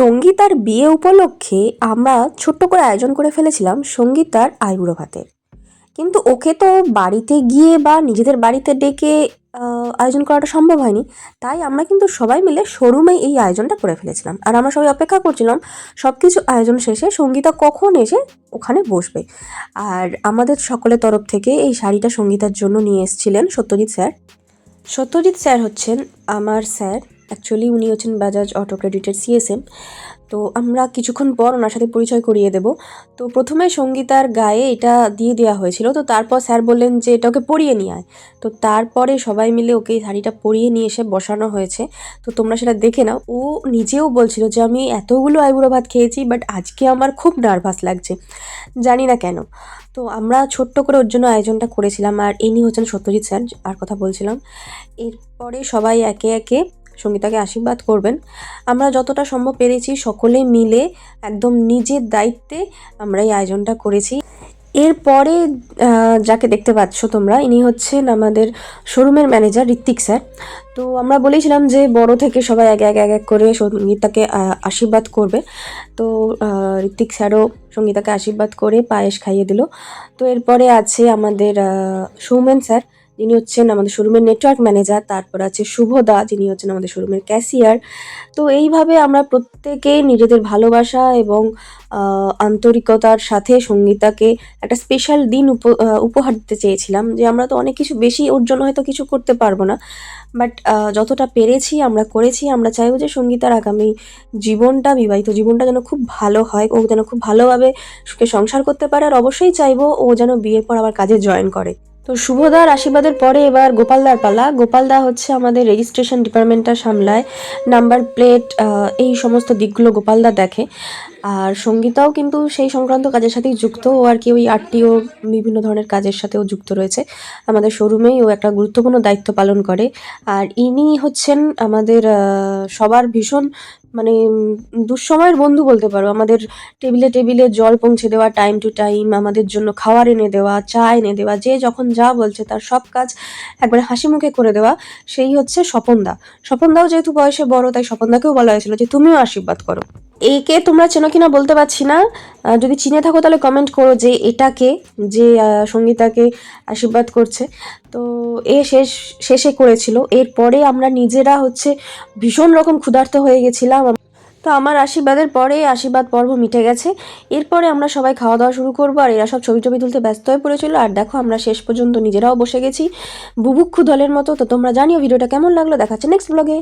সঙ্গীতার বিয়ে উপলক্ষে আমরা ছোট্ট করে আয়োজন করে ফেলেছিলাম সঙ্গীতার আইবুড়ো ভাতের কিন্তু ওকে তো বাড়িতে গিয়ে বা নিজেদের বাড়িতে ডেকে আয়োজন করাটা সম্ভব হয়নি। তাই আমরা কিন্তু সবাই মিলে শোরুমেই এই আয়োজনটা করে ফেলেছিলাম। আর আমরা সবাই অপেক্ষা করছিলাম সব কিছু আয়োজন শেষে সঙ্গীতা কখন এসে ওখানে বসবে। আর আমাদের সকলের তরফ থেকে এই শাড়িটা সঙ্গীতার জন্য নিয়ে এসেছিলেন সত্যজিৎ স্যার। সত্যজিৎ স্যার হচ্ছেন আমার স্যার। অ্যাকচুয়ালি উনি হচ্ছেন বাজাজ অটো ক্রেডিটের সিএসএম তো আমরা কিছুক্ষণ পর ওনার সাথে পরিচয় করিয়ে দেব। তো প্রথমে সঙ্গীতার গায়ে এটা দিয়ে দেওয়া হয়েছিল। তো তারপর স্যার বললেন যে এটা ওকে পরিয়ে নিয়ে আয়। তো তারপরে সবাই মিলে ওকে এই শাড়িটা পরিয়ে নিয়ে এসে বসানো হয়েছে। তো তোমরা সেটা দেখে নাও। ও নিজেও বলছিল যে আমি এতগুলো আইবুড়ো ভাত খেয়েছি বাট আজকে আমার খুব নার্ভাস লাগছে। জানি না কেন। তো আমরা ছোট্ট করে ওর জন্য আয়োজনটা করেছিলাম। আর ইনি হচ্ছেন সত্যজিৎ স্যার, আর কথা বলছিলাম। এরপরে সবাই একে একে সঙ্গীতাকে আশীর্বাদ করবেন। আমরা যতটা সম্ভব পেরেছি সকলে মিলে একদম নিজের দায়িত্বে আমরা এই আয়োজনটা করেছি। এরপরে যাকে দেখতে পাচ্ছ তোমরা, ইনি হচ্ছেন আমাদের শোরুমের ম্যানেজার ঋত্বিক স্যার। তো আমরা বলেছিলাম যে বড় থেকে সবাই এক এক এক এক করে সঙ্গীতাকে আশীর্বাদ করবে। তো ঋত্বিক স্যারও সঙ্গীতাকে আশীর্বাদ করে পায়েস খাইয়ে দিল। তো এরপরে আছে আমাদের সৌমেন স্যার। যিনি হচ্ছেন আমাদের শোরুমের নেটওয়ার্ক ম্যানেজার তারপর আছে শুভদা, যিনি হচ্ছেন আমাদের শোরুমের ক্যাশিয়ার তো এইভাবে আমরা প্রত্যেকেই নিজেদের ভালোবাসা এবং আন্তরিকতার সাথে সঙ্গীতাকে একটা স্পেশাল দিন উপ- উপহার দিতে চেয়েছিলাম যে আমরা তো অনেক কিছু বেশি ওর জন্য হয়তো কিছু করতে পারব না। বাট যতটা পেরেছি, আমরা করেছি, আমরা চাইব যে সঙ্গীতার আগামী জীবনটা, বিবাহিত জীবনটা যেন খুব ভালো হয়, ও যেন খুব ভালোভাবে সংসার করতে পারে। আর অবশ্যই চাইব ও যেন বিয়ের পর আবার কাজে জয়েন করে। তো শুভদার আশীর্বাদের পরে এবার গোপালদার পালা। গোপালদা হচ্ছে আমাদের রেজিস্ট্রেশন ডিপার্টমেন্টটা সামলায়। নাম্বার প্লেট এই সমস্ত দিকগুলো গোপালদা দেখে। আর সঙ্গীতাও কিন্তু সেই সংক্রান্ত কাজের সাথেই যুক্ত, ও আর কি ওই আরটিও বিভিন্ন ধরনের কাজের সাথেও যুক্ত রয়েছে। আমাদের শোরুমেই ও একটা গুরুত্বপূর্ণ দায়িত্ব পালন করে। আর ইনি হচ্ছেন আমাদের সবার ভীষণ মানে দুঃসময়ের বন্ধু বলতে পারো। আমাদের টেবিলে টেবিলে জল পৌঁছে দেওয়া টাইম টু টাইম আমাদের জন্য খাবার এনে দেওয়া, চা এনে দেওয়া, যে যখন যা বলছে তার সব কাজ একবারে হাসি মুখে করে দেওয়া। সেই হচ্ছে স্বপনদা। স্বপনদাও যেহেতু বয়সে বড়, তাই স্বপনদাকেও বলা হয়েছিল যে তুমিও আশীর্বাদ করো। একে তোমরা চেনো কিনা বলতে পারছি না। যদি চিনে থাকো তাহলে কমেন্ট করো যে এটাকে, যে সঙ্গীতাকে আশীর্বাদ করছে। তো এ শেষ, শেষে করেছিল। এরপরে আমরা নিজেরা হচ্ছে ভীষণ রকম ক্ষুধার্ত হয়ে গেছিলাম। তো আমার আশীর্বাদের পরে আশীর্বাদ পর্ব মিটে গেছে। এরপরে আমরা সবাই খাওয়া দাওয়া শুরু করব আর এরা সব ছবি টবি তুলতে ব্যস্ত হয়ে পড়েছিল। আর দেখো আমরা শেষ পর্যন্ত নিজেরাও বসে গেছি। বুভুক্ষু দলের মতো। তো তোমরা জানিও ভিডিওটা কেমন লাগল। দেখাচ্ছে নেক্সট ব্লগে